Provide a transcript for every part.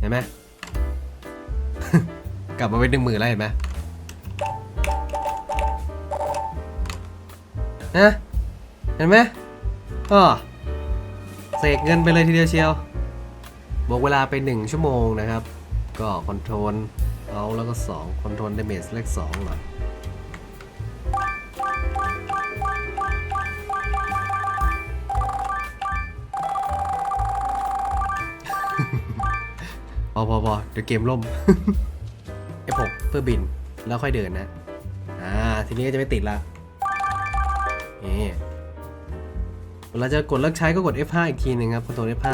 เห็นไหม กลับมาเป็นหนึ่งหมื่นแล้วเห็นไหมนะเห็นไหมก็เสกเงินไปเลยทีเดียวเชียวบอกเวลาไป 1 ชั่วโมงนะครับ ก็คอนโทรลเอาแล้วก็ 2 คอนโทรลเดเมจเลข2หน่อย อพอพอเดี๋ยวเกมล่ม F6 เพื่อบินแล้วค่อยเดินนะ อ่า ทีนี้ก็จะไม่ติดละนี่เวลาจะกดเลิกใช้ก็กด F5 อีกทีหนึ่งครับคอนโทรล F5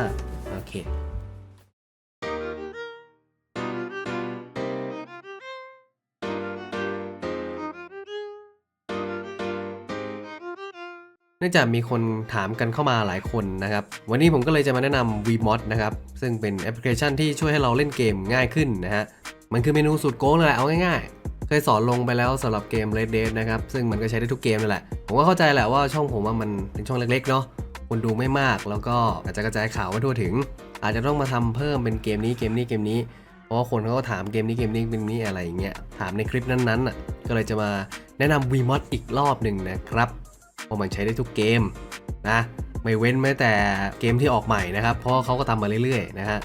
เนื่องจากมีคนถามกันเข้ามาหลายคนนะครับ วันนี้ผมก็เลยจะมาแนะนำ VMod นะครับ ซึ่งเป็นแอปพลิเคชันที่ช่วยให้เราเล่นเกมง่ายขึ้นนะฮะ มันคือเมนูสุดโกงเลยเอาง่ายๆ เคยสอนลงไปแล้วสำหรับเกม Red Dead นะครับ ซึ่งมันก็ใช้ได้ทุกเกมนั่นแหละ ผมก็เข้าใจแหละว่าช่องผมว่ามันเป็นช่องเล็กๆเนาะ คนดูไม่มาก แล้วก็อาจจะกระจายข่าวไม่ทั่วถึง อาจจะต้องมาทำเพิ่มเป็นเกมนี้เกมนี้เกมนี้ เพราะว่าคนเขาก็ถามเกมนี้เกมนี้เกมนี้อะไรอย่างเงี้ย ถามในคลิปนั้นๆอะ ก็เลยจะมาแนะนำ VMod อีกรอบหนึ่งนะครับ เพราะมันใช้ได้ทุกเกมนะไม่เว้นแม้แต่เกมที่ออกใหม่นะครับ เพราะเขาก็ทำมาเรื่อยๆนะฮะ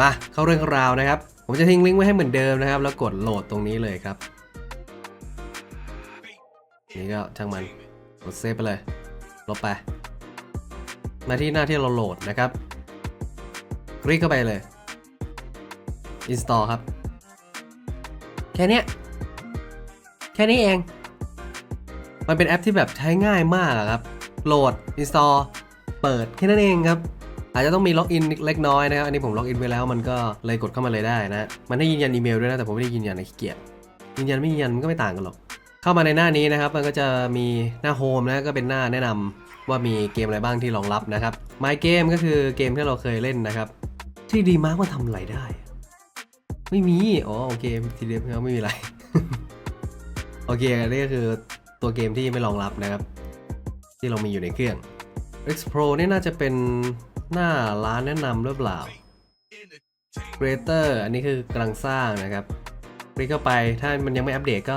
มาเข้าเรื่องข้าราวนะครับ ผมจะทิ้งลิงก์ไว้ให้เหมือนเดิมนะครับ แล้วกดโหลดตรงนี้เลยครับนี่ก็ช่างมันกดเซฟไปเลยลบไปมาที่หน้าที่เราโหลดนะครับ คลิกเข้าไปเลย install ครับ แค่นี้แค่นี้เอง มันเป็นแอปที่แบบใช้ง่ายมากอะครับ โหลด install เปิดแค่นั้นเองครับ อาจจะต้องมีล็อกอินเล็กน้อยนะครับ อันนี้ผมล็อกอินไว้แล้วมันก็เลยกดเข้ามาเลยได้นะ มันให้ยืนยันอีเมลด้วยนะ แต่ผมไม่ได้ยืนยันในขี้เกียจ ยืนยันไม่ยืนยันมันก็ไม่ต่างกันหรอก เข้ามาในหน้านี้นะครับ มันก็จะมีหน้าโฮมนะ ก็เป็นหน้าแนะนำว่ามีเกมอะไรบ้างที่รองรับนะครับ My Game ก็คือเกมที่เราเคยเล่นนะครับ ที่ดีมากมันทำอะไรได้ ไม่มี อ๋อโอเคทีเดียวไม่มีอะไร โอเคอันนี้ก็คือ ตัวเกมที่ไม่รองรับนะครับ ที่เรามีอยู่ในเครื่อง X Pro นี่น่าจะเป็นหน้าร้านแนะนำหรือเปล่า Creator อันนี้คือกำลังสร้างนะครับคลิกเข้าไปถ้ามันยังไม่อัปเดตก็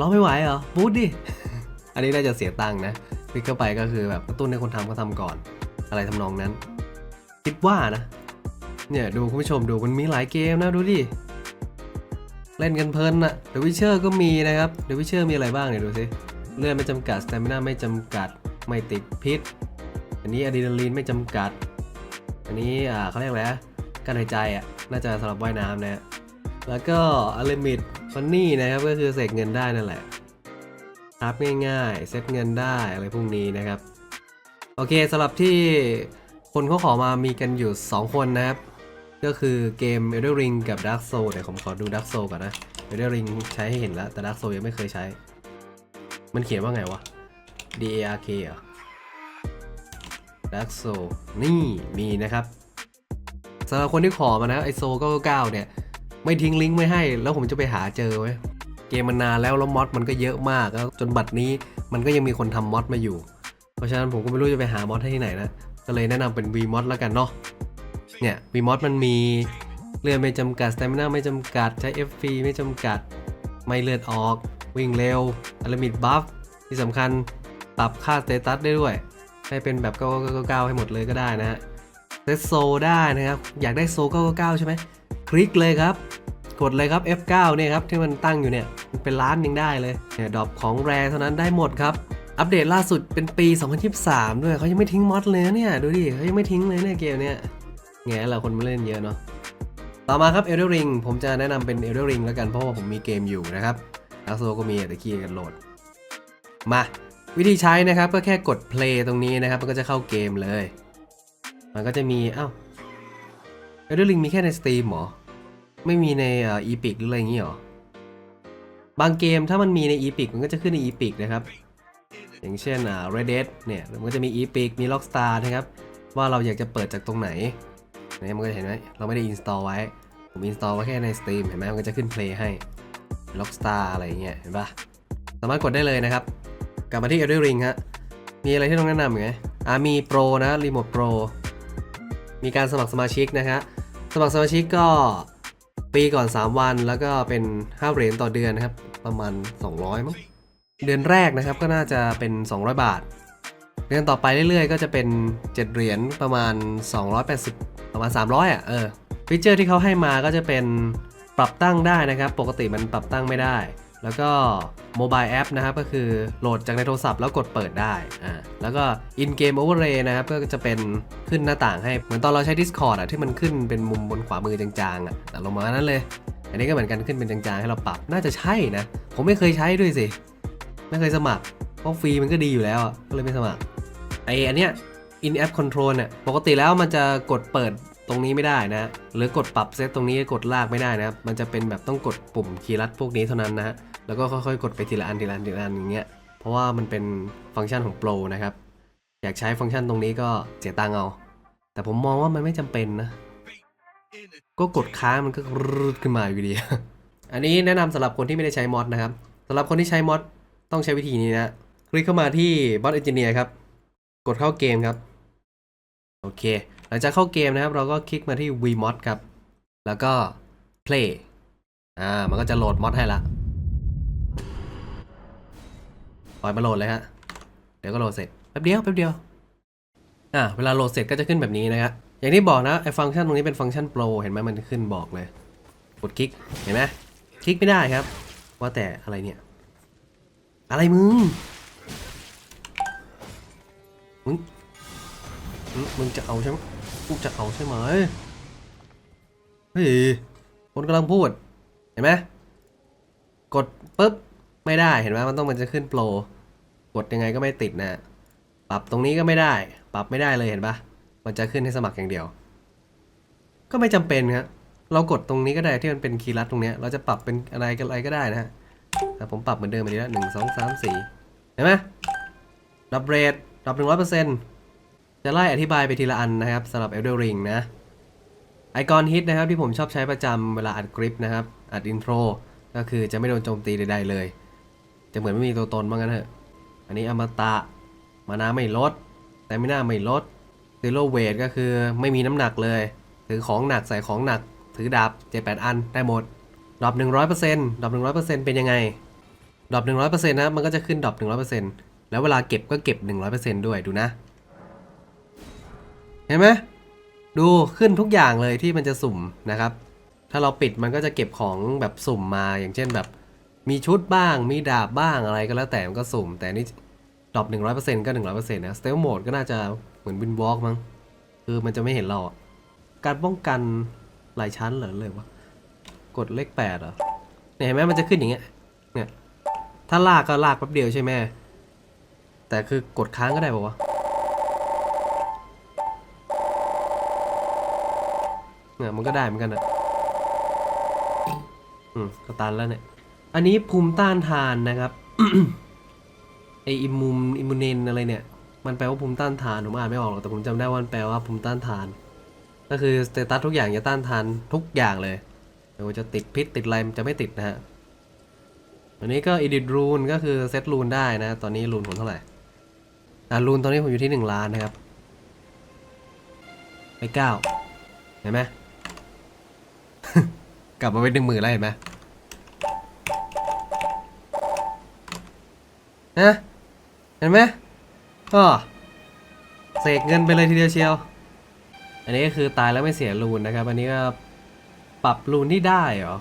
รอไม่ไหวเหรอบูทดิ อันนี้น่าจะเสียตังค์นะคลิกเข้าไปก็คือแบบกระตุ้นให้คนทำก็ทำก่อน อะไรทำนองนั้น คิดว่านะ เนี่ยดูคุณผู้ชมดูมันมีหลายเกมนะดูดิเล่นกันเพลินอะ The Witcher ก็มีนะครับ The Witcher มีอะไรบ้างเนี่ยดูสิ เลือดไม่จำกัด Stamina ไม่จำกัด ไม่ติดพิษ อันนี้อะดรีนาลีนไม่จำกัด อันนี้อ่าเขาเรียกอะไรนะการหายใจอะน่าจะสำหรับว่ายน้ำนะ แล้วก็อลิมิตฟันนี่นะครับ ก็คือเสกเงินได้นั่นแหละครับง่ายๆ เซตเงินได้อะไรพวกนี้นะครับ โอเคสำหรับที่คนเขาขอมามีกันอยู่ 2 คนนะครับ ก็คือเกม Elden Ring กับ Dark Soul เดี๋ยวผมขอดู Dark Soul ก่อนนะ Elden Ring ใช้ให้เห็นแล้ว แต่ Dark Soul ยังไม่เคยใช้ มันเขียนว่าไงวะ D A R K เหรอ Dark Soul นี่มีนะครับสำหรับคนที่ขอมานะไอโซ99เนี่ย ไม่ทิ้งลิงก์ไม่ให้ แล้วผมจะไปหาเจอไว้เกมมันนานแล้วแล้วมอดมันก็เยอะมากแล้วจนบัดนี้มันก็ยังมีคนทำมอดมาอยู่ เพราะฉะนั้นผมก็ไม่รู้จะไปหามอดให้ที่ไหนนะ ก็เลยแนะนำเป็น VMod แล้วกันเนาะเนี่ย VMod มันมีเลือดไม่จำกัด Stamina ไม่จำกัด ใช้ FP ไม่จำกัด ไม่เลือดออก วิ่งเร็วอลมิตบัฟที่สำคัญปรับค่าสเตตัสได้ด้วย ให้เป็นแบบ999ให้หมดเลยก็ได้นะฮะเซตโซได้นะครับ อยากได้โซ999ใช่ไหมคลิกเลยครับ กดเลยครับ F9 เนี่ยครับ ที่มันตั้งอยู่เนี่ยมันเป็นล้านยังได้เลยเนี่ยดรอปของแรเท่านั้นได้หมดครับ อัปเดตล่าสุดเป็นปี 2023 ด้วยเขายังไม่ทิ้งมอดเลยเนี่ย ดูดิเขายังไม่ทิ้งเลยเนี่ยเกมเนี่ยแง่เราคนมาเล่นเยอะเนาะต่อมาครับ Elden Ring ผมจะแนะนำเป็น Elden Ring แล้วกันเพราะว่าผมมีเกมอยู่นะครับ ดักโซก็มีแต่ขี้กันโหลด มา วิธีใช้นะครับก็แค่กด play ตรงนี้นะครับ มันก็จะเข้าเกมเลย มันก็จะมี เอ้า Elden Ring มีแค่ใน Steam เหรอ ไม่มีในอ่อ Epic หรืออะไรอย่างงี้เหรอ บางเกมถ้ามันมีใน Epic มันก็จะขึ้นใน Epic นะครับ อย่างเช่นอ่า Red Dead เนี่ยมันก็จะมี Epic มี Rockstar นะครับ ว่าเราอยากจะเปิดจากตรงไหนเนี่ยมันก็จะเห็นไหมเราไม่ได้ install ไว้ ผม install ไว้แค่ใน Steam เห็นไหมมันก็จะขึ้น play ให้ Rockstar อะไรเงี้ยเห็นปะสามารถกดได้เลยนะครับ กลับมาที่ Elden Ring ฮะมีอะไรที่ต้องแนะนำไหมอ่ามี Pro นะ Remote Pro มีการสมัครสมาชิกนะฮะสมัครสมาชิกก็ปีก่อน 3 วันแล้วก็เป็น 5 เหรียญต่อเดือนนะครับ ประมาณ 200มั้งเดือนแรกนะครับก็น่าจะเป็น 200 บาท เดือนต่อไปเรื่อยๆ ก็จะเป็น 7 เหรียญประมาณ 280 ประมาณ 300 อะเออฟีเจอร์ที่เขาให้มาก็จะเป็น ปรับตั้งได้นะครับ ปกติมันปรับตั้งไม่ได้ แล้วก็โมบายแอปนะครับก็คือโหลดจากในโทรศัพท์แล้วกดเปิดได้อ่าแล้วก็ in game overlay นะครับก็จะเป็นขึ้นหน้าต่างให้ เหมือนตอนเราใช้ Discord อะที่มันขึ้นเป็นมุมบนขวามือจางๆอะแต่ลงมานั้นเลย อันนี้ก็เหมือนกันขึ้นเป็นจางๆ ให้เราปรับน่าจะใช่นะ ผมไม่เคยใช้ด้วยสิ ไม่เคยสมัคร เพราะฟรีมันก็ดีอยู่แล้วก็เลยไม่สมัครไออันเนี้ย in app control เนี่ยปกติแล้วมันจะกดเปิด ตรงนี้ไม่ได้นะ หรือกดปรับเซตตรงนี้กดลากไม่ได้นะครับ มันจะเป็นแบบต้องกดปุ่มคีย์ลัดพวกนี้เท่านั้นนะ แล้วก็ค่อยๆ กดไปทีละอันทีละอันทีละอันอย่างเงี้ย เพราะว่ามันเป็นฟังก์ชันของ Pro นะครับ อยากใช้ฟังก์ชันตรงนี้ก็เสียตังเอา แต่ผมมองว่ามันไม่จำเป็นนะ ก็กดค้างมันก็รืดขึ้นมาอยู่ดี อันนี้แนะนำสำหรับคนที่ไม่ได้ใช้มอดนะครับสำหรับคนที่ใช้มอดต้องใช้วิธีนี้นะ คลิกเข้ามาที่ Bot Engineer ครับ กดเข้าเกมครับ โอเค ลังจากเข้าเกมนะครับ เราก็คลิกมาที่ Vmod ครับ แล้วก็ Play อ่า มันก็จะโหลดมอดให้ละปล่อยมาโหลดเลยฮะ เดี๋ยวก็โหลดเสร็จ แป๊บเดียว แป๊บเดียว อ่า เวลาโหลดเสร็จก็จะขึ้นแบบนี้นะครับ อย่างที่บอกนะไอ้ฟังก์ชันตรงนี้เป็นฟังก์ชันโปร เห็นไหมมันขึ้นบอกเลย กดคลิก เห็นไหมคลิกไม่ได้ครับ ว่าแต่อะไรเนี่ย อะไรมึง มึง มึงมึงจะเอาใช่ไหม มึงจะเอาใช่ไหมเฮ้ยคนกำลังพูด เห็นไหมกดปุ๊บ ไม่ได้เห็นไหมมันต้องมันจะขึ้นโปร กดยังไงก็ไม่ติดนะ ปรับตรงนี้ก็ไม่ได้ ปรับไม่ได้เลยเห็นปะมันจะขึ้นให้สมัครอย่างเดียว ก็ไม่จำเป็นครับเรากดตรงนี้ก็ได้ที่มันเป็นคีย์ลัดตรงเนี้ย เราจะปรับเป็นอะไรก็อะไรก็ได้นะฮะแต่ผมปรับเหมือนเดิมไปดีแล้วหนึ่งสองสามสี่เห็นไหมดับเรทดับหนึ่งร้อยเปอร์เซ็นต์ จะไล่อธิบายไปทีละอันนะครับสำหรับ Elden Ring นะไอคอนฮิตนะครับที่ผมชอบใช้ประจำเวลาอัดคลิปนะครับอัดอินโทรก็คือจะไม่โดนโจมตีใดๆเลย จะเหมือนไม่มีตัวตนบ้างกันเถอะ อันนี้อมตะ มานาไม่ลด แต่ไม่น่าไม่ลดซีโร่เวทก็คือไม่มีน้ำหนักเลย ถือของหนักใส่ของหนัก ถือดาบเจ็ดแปดอันได้หมดดรอปหนึ่งร้อยเปอร์เซ็นต์ดรอปหนึ่งร้อยเปอร์เซ็นต์เป็นยังไงดรอปหนึ่งร้อยเปอร์เซ็นต์นะมันก็จะขึ้นดรอปหนึ่งร้อยเปอร์เซ็นต์แล้วเวลาเก็บก็เก็บหนึ่งร้อยเปอร์เซ็นต์ด้วยดูนะ เห็นไหมดูขึ้นทุกอย่างเลยที่มันจะสุ่มนะครับ ถ้าเราปิดมันก็จะเก็บของแบบสุ่มมาอย่างเช่นแบบมีชุดบ้าง มีดาบบ้างอะไรก็แล้วแต่มันก็สุ่ม แต่นี่ดรอปหนึ่งร้อยเปอร์เซ็นต์ก็หนึ่งร้อยเปอร์เซ็นต์นะสเตลโหมดก็น่าจะเหมือนวินวอล์กมั้งคือมันจะไม่เห็นเรา การป้องกันหลายชั้นเหรอเลยวะกดเลขแปดเหรอเนี่ยเห็นไหมมันจะขึ้นอย่างเงี้ยเนี่ยถ้าลากก็ลากแป๊บเดียวใช่ไหมแต่คือกดค้างก็ได้ป่าวะ เนี่ยมันก็ได้เหมือนกันอะอืมก็ตันแล้วเนี่ย อันนี้ภูมิต้านทานนะครับ ไออิมมูมอิมมูเนนอะไรเนี่ย มันแปลว่าภูมิต้านทาน ผมอ่านไม่ออกหรอก แต่ผมจำได้ว่ามันแปลว่าภูมิต้านทาน ก็คือสเตตัสทุกอย่างจะต้านทานทุกอย่างเลยไม่ว่าจะติดพิษติดอะไรมันจะไม่ติดนะฮะ อันนี้ก็ edit rune ก็คือเซตรูนได้นะ ตอนนี้รูนผมเท่าไหร่ อ่ารูนตอนนี้ผมอยู่ที่หนึ่งล้านนะครับ ไปเก้าเห็นไหม กลับมาเป็นหนึ่งหมื่นแล้วเห็นไหมนะเห็นไหมก็เสกเงินไปเลยทีเดียวเชียว อันนี้ก็คือตายแล้วไม่เสียรูนนะครับ อันนี้ก็ปรับรูนที่ได้เหรอ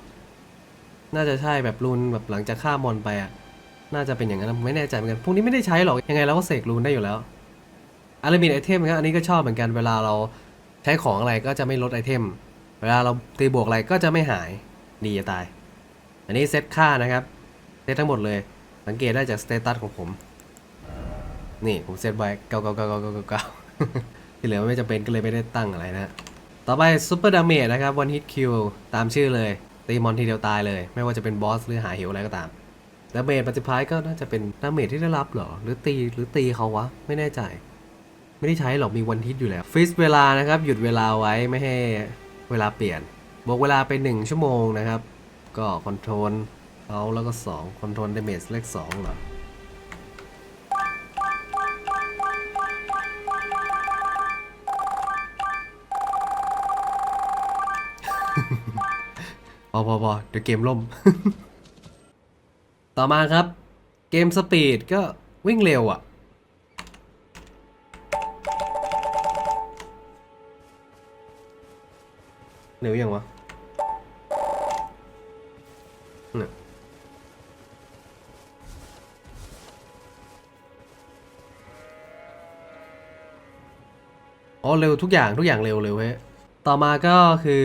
น่าจะใช่แบบรูนแบบหลังจากฆ่ามอนไปอะ น่าจะเป็นอย่างนั้นผมไม่แน่ใจเหมือนกัน พวกนี้ไม่ได้ใช้หรอก ยังไงเราก็เสกรูนได้อยู่แล้วอาร์มินไอเทมครับ อันนี้ก็ชอบเหมือนกัน เวลาเราใช้ของอะไรก็จะไม่ลดไอเทม เวลาเราตีบวกอะไรก็จะไม่หายดีจะตาย อันนี้เซตค่านะครับเซตทั้งหมดเลย สังเกตได้จากสเตตัสของผม นี่ผมเซตไว้เก้าเก้าเก้าเก้าเก้าเก้าที่เหลือไม่จำเป็นก็เลยไม่ได้ตั้งอะไรนะ ต่อไปซูเปอร์ดาเมจนะครับวันฮิตคิวตามชื่อเลย ตีมอนทีเดียวตายเลย ไม่ว่าจะเป็นบอสหรือหาเหวอะไรก็ตามดาเมจปัจจุบันก็น่าจะเป็นดาเมจที่ได้รับหรอ หรือตีหรือตีเขาวะ ไม่แน่ใจ ไม่ได้ใช้หรอกมีวันฮิตอยู่แล้วฟิสเวลานะครับ หยุดเวลาไว้ไม่ให้ เวลาเปลี่ยนบอกเวลาไป 1 ชั่วโมงนะครับ ก็คอนโทรลเอาแล้วก็2คอนโทรลเดเมจเลข2เหรออพอพอพอเดี๋ยวเกมล่ม ต่อมาครับ เกมสปีดก็วิ่งเร็วอะ่ะ เร็วยังวะเนี่ยอ๋อเร็วทุกอย่างทุกอย่างเร็วเร็วเว้ยต่อมาก็คือ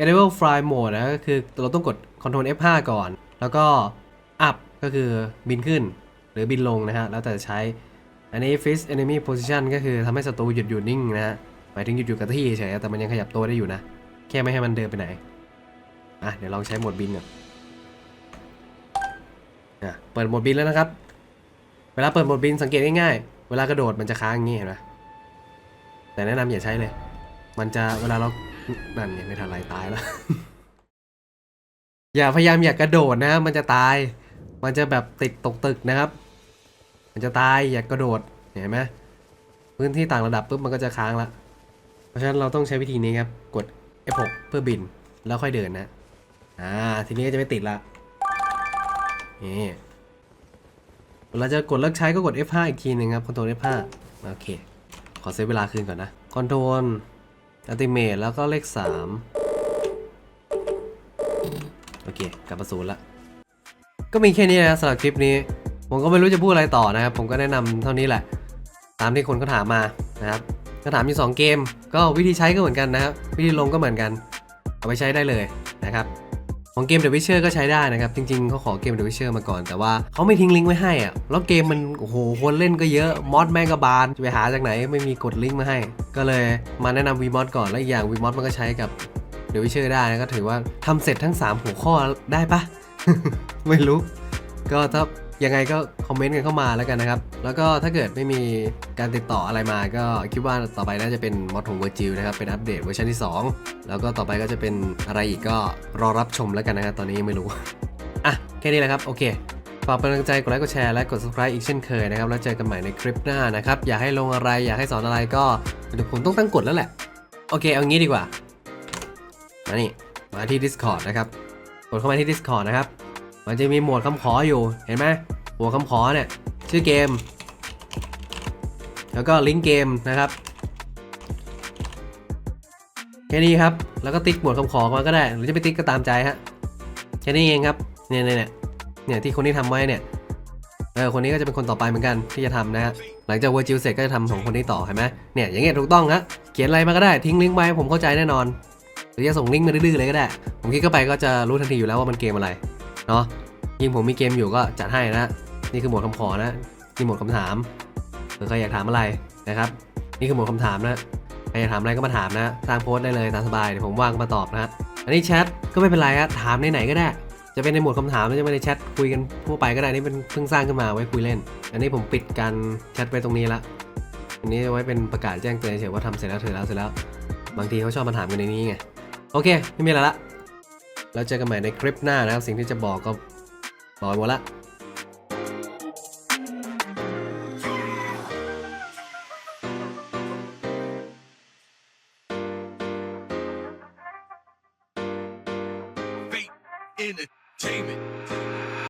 enable fly mode นะก็คือเราต้องกด control F5 ก่อน แล้วก็ up ก็คือบินขึ้น หรือบินลงนะฮะ แล้วแต่จะใช้ อันนี้ freeze enemy position ก็คือทำให้ศัตรูหยุดอยู่นิ่งนะฮะ หมายถึงหยุดอยู่กับที่เฉยแต่มันยังขยับตัวได้อยู่นะ แค่ไม่ให้มันเดินไปไหน อะ เดี๋ยวลองใช้โหมดบินก่อนอะ เปิดโหมดบินแล้วนะครับ เวลาเปิดโหมดบินสังเกตง่ายๆ เวลากระโดดมันจะค้างอย่างงี้เห็นไหมแต่แนะนำอย่าใช้เลย มันจะเวลาเรา นั่นไงไม่ทันไรตายแล้ว อย่าพยายามอย่ากระโดดนะ มันจะตาย มันจะแบบติดตกตึกนะครับ มันจะตายอย่ากระโดด เห็นไหมพื้นที่ต่างระดับปุ๊บมันก็จะค้างละ เพราะฉะนั้นเราต้องใช้วิธีนี้ครับ กด F6 เพื่อบินแล้วค่อยเดินนะ อ่า ทีนี้ก็จะไม่ติดละ นี่เวลาจะกดเลิกใช้ก็กด F5 อีกทีหนึ่งครับคอนโทรล F5 โอเค ขอเซฟเวลาคืนก่อนนะคอนโทรลอัลติเมทแล้วก็เลข 3 โอเค กลับมาศูนย์ละ ก็มีแค่นี้นะสำหรับคลิปนี้ ผมก็ไม่รู้จะพูดอะไรต่อนะครับ ผมก็แนะนำเท่านี้แหละ ตามที่คนเขาถามมานะครับ เขาถามมี 2 เกม ก็วิธีใช้ก็เหมือนกันนะครับ วิธีลงก็เหมือนกัน เอาไปใช้ได้เลยนะครับ ของเกม The Witcher ก็ใช้ได้นะครับ จริงๆเขาขอเกม The Witcher มาก่อน แต่ว่าเขาไม่ทิ้งลิงก์ไว้ให้อะแล้วเกมมัน โอ้โห คนเล่นก็เยอะ มอดแม่งกบาลจะไปหาจากไหน ไม่มีกดลิงก์มาให้ ก็เลยมาแนะนำ VMod ก่อน แล้วอีกอย่าง VMod มันก็ใช้กับ The Witcher ได้นะ ก็ถือว่าทำเสร็จทั้ง 3 หัวข้อได้ปะ ไม่รู้ ก็ถ้า ยังไงก็คอมเมนต์กันเข้ามาแล้วกันนะครับ แล้วก็ถ้าเกิดไม่มีการติดต่ออะไรมาก็คิดว่าต่อไปน่าจะเป็นมอดของเวอร์จิลนะครับ เป็นอัปเดตเวอร์ชันที่ 2 แล้วก็ต่อไปก็จะเป็นอะไรอีกก็รอรับชมแล้วกันนะครับ ตอนนี้ยังไม่รู้ อะ แค่นี้แหละครับ โอเคฝากเป็นกำลังใจกดไลค์กดแชร์และกด subscribe อีกเช่นเคยนะครับ แล้วเจอกันใหม่ในคลิปหน้านะครับ อยากให้ลงอะไรอยากให้สอนอะไรก็เดี๋ยวผมต้องตั้งกฎแล้วแหละ โอเค เอางี้ดีกว่า มานี่ มาที่ Discord นะครับ กดเข้ามาที่ Discord นะครับ มันจะมีหมวดคำขออยู่เห็นไหมหมวดคำขอเนี่ยชื่อเกม แล้วก็ลิงก์เกมนะครับแค่นี้ครับ แล้วก็ติ๊กหมวดคำขอมาก็ได้ หรือจะไปติ๊กก็ตามใจฮะ แค่นี้เองครับ เนี่ยเนี่ยเนี่ยเนี่ยที่คนที่ทำไว้เนี่ย เออ คนนี้ก็จะเป็นคนต่อไปเหมือนกันที่จะทำนะฮะ หลังจากเวอร์จิลเสร็จก็จะทำของคนนี้ต่อเห็นไหมเนี่ย อย่างเงี้ยถูกต้องฮะ เขียนอะไรมาก็ได้ ทิ้งลิงก์ไว้ผมเข้าใจแน่นอน หรือจะส่งลิงก์มาดื้อๆเลยก็ได้ ผมคลิกเข้าไปก็จะรู้ทันทีอยู่แล้วว่ามันเกมอะไร เนาะยิ่งผมมีเกมอยู่ก็จัดให้นะ นี่คือหมวดคำขอนะนี่หมวดคำถามหรือใครอยากถามอะไรนะครับ นี่คือหมวดคำถามนะใครอยากถามอะไรก็มาถามนะสร้างโพสต์ได้เลยตามสบายเดี๋ยวผมว่างมาตอบนะอันนี้แชทก็ไม่เป็นไรฮะถามในไหนก็ได้ จะเป็นในหมวดคำถามหรือจะเป็นในแชทคุยกันทั่วไปก็ได้นี่เป็นเพิ่งสร้างขึ้นมาไว้คุยเล่น อันนี้ผมปิดการแชทไว้ตรงนี้ละอันนี้ไว้เป็นประกาศแจ้งเตือนเฉยว่าทำเสร็จแล้วเสร็จแล้วเสร็จแล้ว บางทีเขาชอบมาถามกันในนี้ไงโอเค ไม่มีอะไรละ แล้วเจอกันใหม่ในคลิปหน้านะครับ สิ่งที่จะบอกก็บอกไปหมดละ